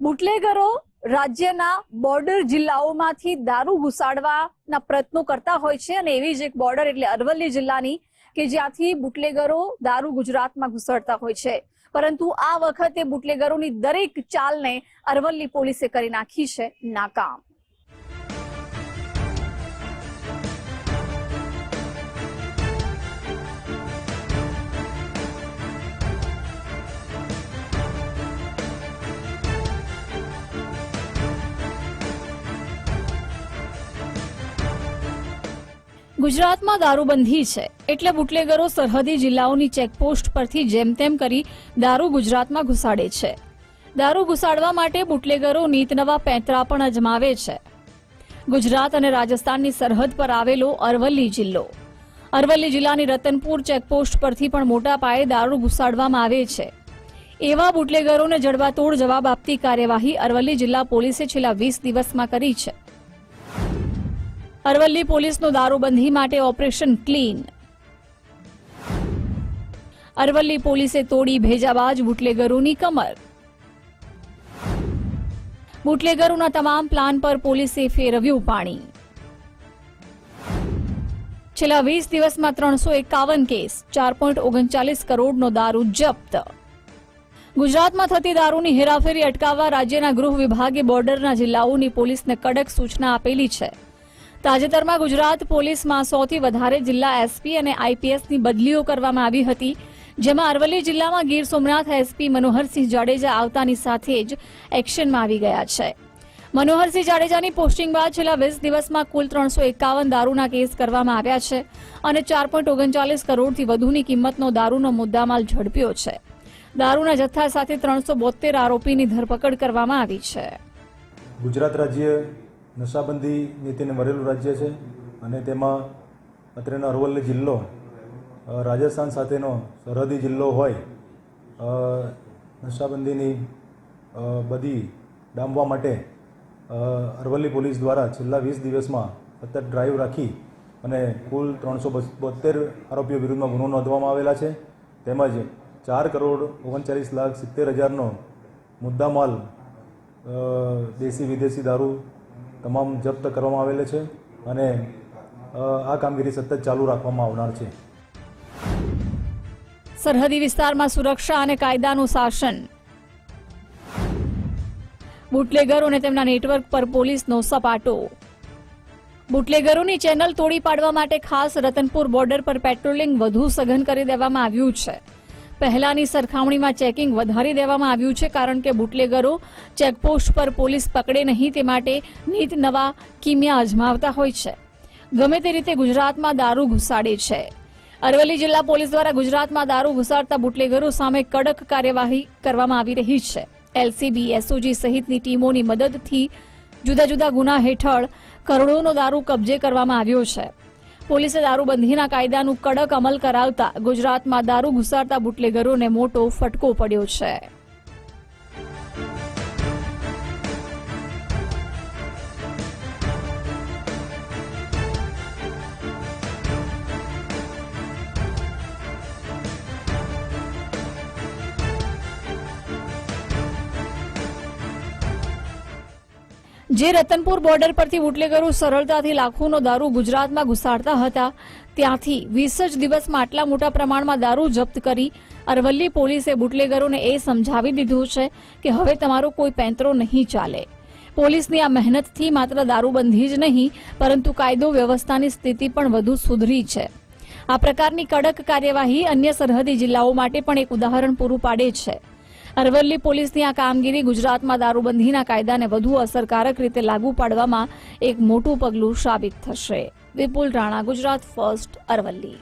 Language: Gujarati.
બુટલેગરો રાજ્યના બોર્ડર જિલ્લાઓમાંથી દારૂ ઘુસાડવાના પ્રયત્નો કરતા હોય છે અને એવી જ એક બોર્ડર એટલે અરવલ્લી જિલ્લાની કે જ્યાંથી બુટલેગરો દારૂ ગુજરાતમાં ઘુસાડતા હોય છે. પરંતુ આ વખતે બુટલેગરોની દરેક ચાલને અરવલ્લી પોલીસે કરી નાખી છે નાકામ. ગુજરાતમાં દારૂબંધી છે. એટલે બુટલેગરો સરહદી જિલ્લાઓની ચેકપોસ્ટ પરથી જેમ તેમ કરી દારૂ ગુજરાતમાં ઘુસાડે છે. દારૂ ઘુસાડવા માટે બુટલેગરો નીતનવા પેંતરા પણ અજમાવે છે. ગુજરાત અને રાજસ્થાનની સરહદ પર આવેલો અરવલ્લી જિલ્લો. અરવલ્લી જિલ્લાની રતનપુર ચેકપોસ્ટ પરથી પણ મોટા પાયે દારૂ ઘુસાડવામાં આવે છે. એવા બુટલેગરોને જડબાતોડ જવાબ આપતી કાર્યવાહી અરવલ્લી જિલ્લા પોલીસે છેલ્લા વીસ દિવસમાં કરી છે. અરવલ્લી પોલીસનું દારૂબંધી માટે ઓપરેશન ક્લીન. અરવલ્લી પોલીસે તોડી ભેજાબાજ બુટલેગરોની કમર. બુટલેગરોના તમામ પ્લાન પર પોલીસે ફેરવ્યું પાણી. છેલ્લા વીસ દિવસમાં ત્રણસો એકાવન કેસ, ચાર પોઈન્ટ ઓગણચાલીસ કરોડનો દારૂ જપ્ત. ગુજરાતમાં થતી દારૂની હેરાફેરી અટકાવવા રાજ્યના ગૃહ વિભાગે બોર્ડરના જિલ્લાઓની પોલીસને કડક સૂચના આપેલી છે. તાજેતરમાં ગુજરાત પોલીસમાં સૌથી વધારે જિલ્લા એસપી અને આઈપીએસની બદલીઓ કરવામાં આવી હતી, જેમાં અરવલ્લી જિલ્લામાં ગીર સોમનાથ એસપી મનોહરસિંહ જાડેજા આવતાની સાથે જ એક્શનમાં આવી ગયા છે. મનોહરસિંહ જાડેજાની પોસ્ટિંગ બાદ છેલ્લા વીસ દિવસમાં કુલ ત્રણસો એકાવન દારૂના કેસ કરવામાં આવ્યા છે અને ચાર પોઈન્ટ ઓગણચાલીસ કરોડથી વધુની કિંમતનો દારૂનો મુદ્દામાલ ઝડપ્યો છે. દારૂના જથ્થા સાથે ત્રણસો બોતેર આરોપીની ધરપકડ કરવામાં આવી છે. ગુજરાત રાજ્ય નશાબંધી નીતિને મરેલું રાજ્ય છે અને તેમાં અત્રેનો અરવલ્લી જિલ્લો રાજસ્થાન સાથેનો સરહદી જિલ્લો હોય નશાબંધીની બધી ડામવા માટે અરવલ્લી પોલીસ દ્વારા છેલ્લા વીસ દિવસમાં સતત ડ્રાઈવ રાખી અને કુલ ત્રણસો બોતેર આરોપીઓ વિરુદ્ધમાં ગુનો નોંધવામાં આવેલા છે. તેમજ ચાર કરોડ ઓગણચાલીસ લાખ સિત્તેર હજારનો મુદ્દામાલ દેશી વિદેશી દારૂ તમામ જપ્ત કરવામાં આવેલ છે અને આ કામગીરી સતત ચાલુ રાખવામાં આવનાર છે. સરહદી વિસ્તારમાં સુરક્ષા અને કાયદાનું શાસન. બુટલેગરો અને તેમના નેટવર્ક પર પોલીસનો સપાટો. બુટલેગરોની ચેનલ તોડી પાડવા માટે ખાસ રતનપુર બોર્ડર પર પેટ્રોલિંગ વધુ સઘન કરી દેવામાં આવ્યું છે. પહેલાની સરખામણીમાં ચેકિંગ વધારી દેવામાં આવ્યું છે કારણ કે બુટલેગરો ચેકપોસ્ટ પર પોલીસ પકડે નહીં તે માટે નીત નવા કિમિયા અજમાવતા હોય છે. ગમે તે રીતે ગુજરાતમાં દારૂ ઘુસાડે છે. અરવલ્લી જિલ્લા પોલીસ દ્વારા ગુજરાતમાં દારૂ ઘુસાડતા બુટલેગરો સામે કડક કાર્યવાહી કરવામાં આવી રહી છે. એલસીબી, એસઓજી સહિતની ટીમોની મદદથી જુદા જુદા ગુના હેઠળ કરોડોનો દારૂ કબજે કરવામાં આવ્યો છે. પોલીસે દારૂબંધીના કાયદાનું કડક અમલ કરાવતા ગુજરાતમાં દારૂ ઘુસાડતા બુટલેગરોને મોટો ફટકો પડ્યો છે. જે રતનપુર બોર્ડર પરથી બુટલેગરો સરળતાથી લાખોનો દારૂ ગુજરાતમાં ઘુસાડતા હતા, ત્યાંથી વીસ જ દિવસમાં આટલા મોટા પ્રમાણમાં દારૂ જપ્ત કરી અરવલ્લી પોલીસે બુટલેગરોને એ સમજાવી દીધું છે કે હવે તમારો કોઈ પેંતરો નહીં ચાલે. પોલીસની આ મહેનતથી માત્ર દારૂબંધી જ નહીં, પરંતુ કાયદો વ્યવસ્થાની સ્થિતિ પણ વધુ સુધરી છે. આ પ્રકારની કડક કાર્યવાહી અન્ય સરહદી જિલ્લાઓ માટે પણ એક ઉદાહરણ પૂરું પાડે છે. અરવલ્લી પોલીસની આ કામગીરી ગુજરાતમાં દારૂબંધીના કાયદાને વધુ અસરકારક રીતે લાગુ પાડવામાં એક મોટું પગલું સાબિત થશે. વિપુલ રાણા, ગુજરાત ફર્સ્ટ, અરવલ્લી.